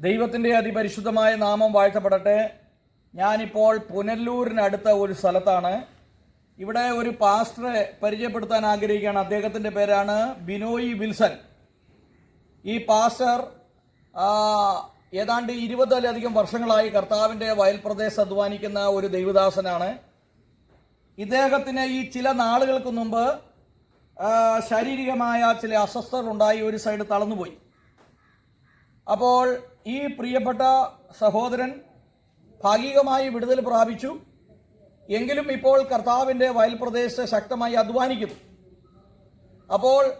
ദൈവത്തിന്റെ അതിപരിശുദ്ധമായ നാമം വാഴ്ത്തപ്പെടട്ടെ. ഞാനിപ്പോൾ പുനല്ലൂരിനടുത്ത ഒരു സ്ഥലത്താണ്. ഇവിടെ ഒരു പാസ്റ്ററെ പരിചയപ്പെടുത്താൻ ആഗ്രഹിക്കുകയാണ്. അദ്ദേഹത്തിന്റെ പേരാണ് ബിനോയ് വിൽസൺ. ഈ പാസ്റ്റർ ഏതാണ്ട് ഇരുപതിലധികം വർഷങ്ങളായി കർത്താവിന്റെ വയൽ വയൽപ്രദേശത്ത് അധ്വാനിക്കുന്ന ഒരു ദൈവദാസനാണ്. ഇദ്ദേഹത്തിന് ഈ ചില നാളുകൾക്ക് മുമ്പ് ശാരീരികമായ ചില അസ്വസ്ഥതകളുണ്ടായി ഒരു സൈഡ് തളർന്നുപോയി. അപ്പോൾ ഈ പ്രിയപ്പെട്ട സഹോദരൻ ഭാഗികമായി വിടുതൽ പ്രാപിച്ചു. എങ്കിലും ഇപ്പോൾ കർത്താവിന്റെ വയൽപ്രദേശത്ത് ശക്തമായി അധ്വാനിക്കുന്നു. അപ്പോൾ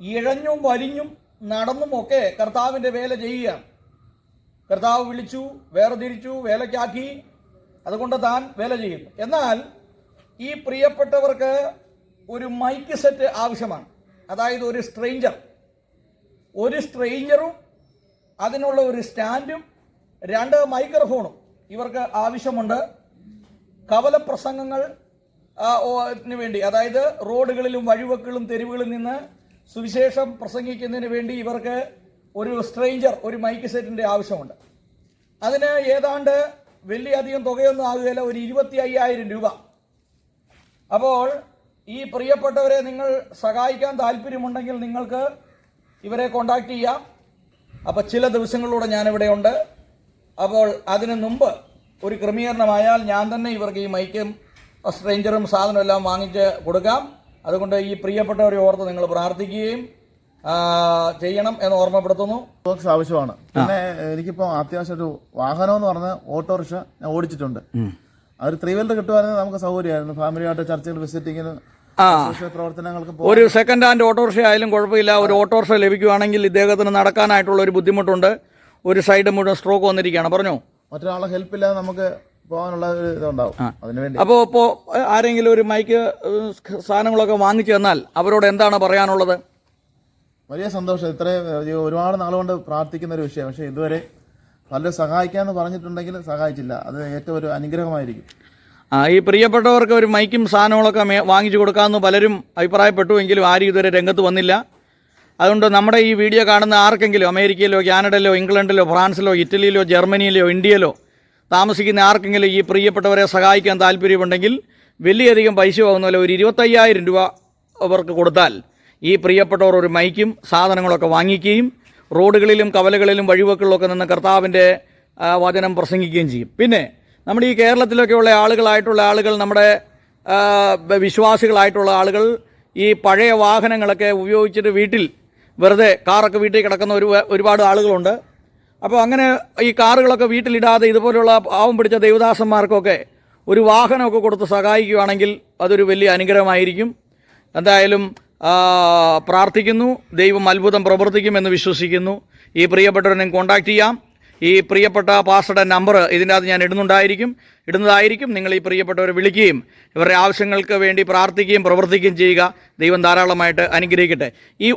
ഇഴഞ്ഞും വലിഞ്ഞും നടന്നും ഒക്കെ കർത്താവിന്റെ വേല ചെയ്യുകയാണ്. കർത്താവ് വിളിച്ചു വേർതിരിച്ചു വേലയ്ക്കാക്കി. അതുകൊണ്ട് താൻ വേല ചെയ്യുന്നു. എന്നാൽ ഈ പ്രിയപ്പെട്ടവർക്ക് ഒരു മൈക്ക് സെറ്റ് ആവശ്യമാണ്. അതായത് ഒരു സ്ട്രെയിഞ്ചർ ഒരു സ്ട്രെയിഞ്ചറും അതിനുള്ള ഒരു സ്റ്റാൻഡും രണ്ട് മൈക്രോഫോണും ഇവർക്ക് ആവശ്യമുണ്ട്. കവല പ്രസംഗങ്ങൾ വേണ്ടി അതായത് റോഡുകളിലും വഴിവക്കുകളും തെരുവുകളിൽ നിന്ന് സുവിശേഷം പ്രസംഗിക്കുന്നതിന് വേണ്ടി ഇവർക്ക് ഒരു സ്ട്രെയിഞ്ചർ ഒരു മൈക്ക് സെറ്റിന്റെ ആവശ്യമുണ്ട്. അതിന് ഏതാണ്ട് വലിയ അധികം തുകയൊന്നും ആകുകയില്ല ഒരു ഇരുപത്തി അയ്യായിരം രൂപ. അപ്പോൾ ഈ പ്രിയപ്പെട്ടവരെ നിങ്ങൾ സഹായിക്കാൻ താല്പര്യമുണ്ടെങ്കിൽ നിങ്ങൾക്ക് ഇവരെ കോണ്ടാക്ട് ചെയ്യാം. അപ്പോൾ ചില ദിവസങ്ങളിലൂടെ ഞാനിവിടെ ഉണ്ട്. അപ്പോൾ അതിനു മുമ്പ് ഒരു ക്രമീകരണമായാൽ ഞാൻ തന്നെ ഇവർക്ക് ഈ മൈക്കും സ്ട്രേഞ്ചറും സാധനവും എല്ലാം വാങ്ങിച്ച് കൊടുക്കാം. അതുകൊണ്ട് ഈ പ്രിയപ്പെട്ടവരെ ഓർത്ത് നിങ്ങൾ പ്രാർത്ഥിക്കുകയും ചെയ്യണം എന്ന് ഓർമ്മപ്പെടുത്തുന്നു. ബോക്സ് ആവശ്യമാണ്. പിന്നെ എനിക്കിപ്പോ അത്യാവശ്യം ഒരു വാഹനം എന്ന് പറഞ്ഞ ഓട്ടോറിക്ഷ ഞാൻ ഓടിച്ചിട്ടുണ്ട്. അതൊരു ത്രീ വീലർ കിട്ടുവാണെങ്കിൽ നമുക്ക് സൗകര്യമായിരുന്നു. ഫാമിലിയായിട്ട് ചർച്ചകൾ വിസിറ്റിങ്ങിന് ആ. ഒരു സെക്കൻഡ് ഹാൻഡ് ഓട്ടോറിക്ഷ ആയാലും കുഴപ്പമില്ല. ഒരു ഓട്ടോറിക്ഷ ലഭിക്കുകയാണെങ്കിൽ ഇദ്ദേഹത്തിന് നടക്കാനായിട്ടുള്ള ഒരു ബുദ്ധിമുട്ടുണ്ട്. ഒരു സൈഡ് മുഴുവൻ സ്ട്രോക്ക് വന്നിരിക്കുകയാണ്. പറഞ്ഞോ? മറ്റൊരാളെ ഹെൽപ്പ് ഇല്ലാതെ നമുക്ക് പോകാനുള്ള ഒരു ഇതുണ്ടാവും. അപ്പോൾ ഇപ്പോൾ ആരെങ്കിലും ഒരു മൈക്ക് സാധനങ്ങളൊക്കെ വാങ്ങിച്ചു തന്നാൽ അവരോട് എന്താണ് പറയാനുള്ളത്? വലിയ സന്തോഷം. ഇത്രയും ഒരുപാട് നാളുകൊണ്ട് പ്രാർത്ഥിക്കുന്ന ഒരു വിഷയം. പക്ഷേ ഇതുവരെ പലരും സഹായിക്കാന്ന് പറഞ്ഞിട്ടുണ്ടെങ്കിൽ സഹായിച്ചില്ല. അത് ഏറ്റവും ഒരു അനുഗ്രഹമായിരിക്കും. ഈ പ്രിയപ്പെട്ടവർക്ക് ഒരു മൈക്കും സാധനങ്ങളൊക്കെ വാങ്ങിച്ചു കൊടുക്കാമെന്ന് പലരും അഭിപ്രായപ്പെട്ടു. എങ്കിലും ആരും ഇതുവരെ രംഗത്ത് വന്നില്ല. അതുകൊണ്ട് നമ്മുടെ ഈ വീഡിയോ കാണുന്ന ആർക്കെങ്കിലും അമേരിക്കയിലോ കാനഡയിലോ ഇംഗ്ലണ്ടിലോ ഫ്രാൻസിലോ ഇറ്റലിയിലോ ജർമ്മനിയിലോ ഇന്ത്യയിലോ താമസിക്കുന്ന ആർക്കെങ്കിലും ഈ പ്രിയപ്പെട്ടവരെ സഹായിക്കാൻ താല്പര്യമുണ്ടെങ്കിൽ വലിയധികം പൈസ ആകുന്നല്ലോ ഒരു ഇരുപത്തയ്യായിരം രൂപ അവർക്ക് കൊടുത്താൽ ഈ പ്രിയപ്പെട്ടവർ ഒരു മൈക്കും സാധനങ്ങളൊക്കെ വാങ്ങിക്കുകയും റോഡുകളിലും കവലകളിലും വഴിവക്കുകളിലൊക്കെ നിന്ന് കർത്താവിന്റെ വചനം പ്രസംഗിക്കുകയും ചെയ്യും. പിന്നെ നമ്മുടെ ഈ കേരളത്തിലൊക്കെയുള്ള ആളുകളായിട്ടുള്ള ആളുകൾ നമ്മുടെ വിശ്വാസികളായിട്ടുള്ള ആളുകൾ ഈ പഴയ വാഹനങ്ങളൊക്കെ ഉപയോഗിച്ചിട്ട് വീട്ടിൽ വെറുതെ കാറൊക്കെ വീട്ടിൽ കിടക്കുന്ന ഒരു ഒരുപാട് ആളുകളുണ്ട്. അപ്പോൾ അങ്ങനെ ഈ കാറുകളൊക്കെ വീട്ടിലിടാതെ ഇതുപോലുള്ള പാവം പിടിച്ച ദേവദാസന്മാർക്കൊക്കെ ഒരു വാഹനമൊക്കെ കൊടുത്ത് സഹായിക്കുകയാണെങ്കിൽ അതൊരു വലിയ അനുഗ്രഹമായിരിക്കും. എന്തായാലും പ്രാർത്ഥിക്കുന്നു. ദൈവം അത്ഭുതം പ്രവർത്തിക്കുമെന്ന് വിശ്വസിക്കുന്നു. ഈ പ്രിയപ്പെട്ടവരെ കോൺടാക്റ്റ് ചെയ്യാം. ഈ പ്രിയപ്പെട്ട പാസ്റ്ററുടെ നമ്പർ ഇതിന്റെ അകത്ത് ഞാൻ ഇടുന്നുണ്ടായിരിക്കും. ഇടുന്നതായിരിക്കും. നിങ്ങൾ ഈ പ്രിയപ്പെട്ടവരെ വിളിക്കുകയും ഇവരുടെ ആവശ്യങ്ങൾക്ക് വേണ്ടി പ്രാർത്ഥിക്കുകയും പ്രവർത്തിക്കുകയും ചെയ്യുക. ദൈവം ധാരാളമായിട്ട് അനുഗ്രഹിക്കട്ടെ. ഈ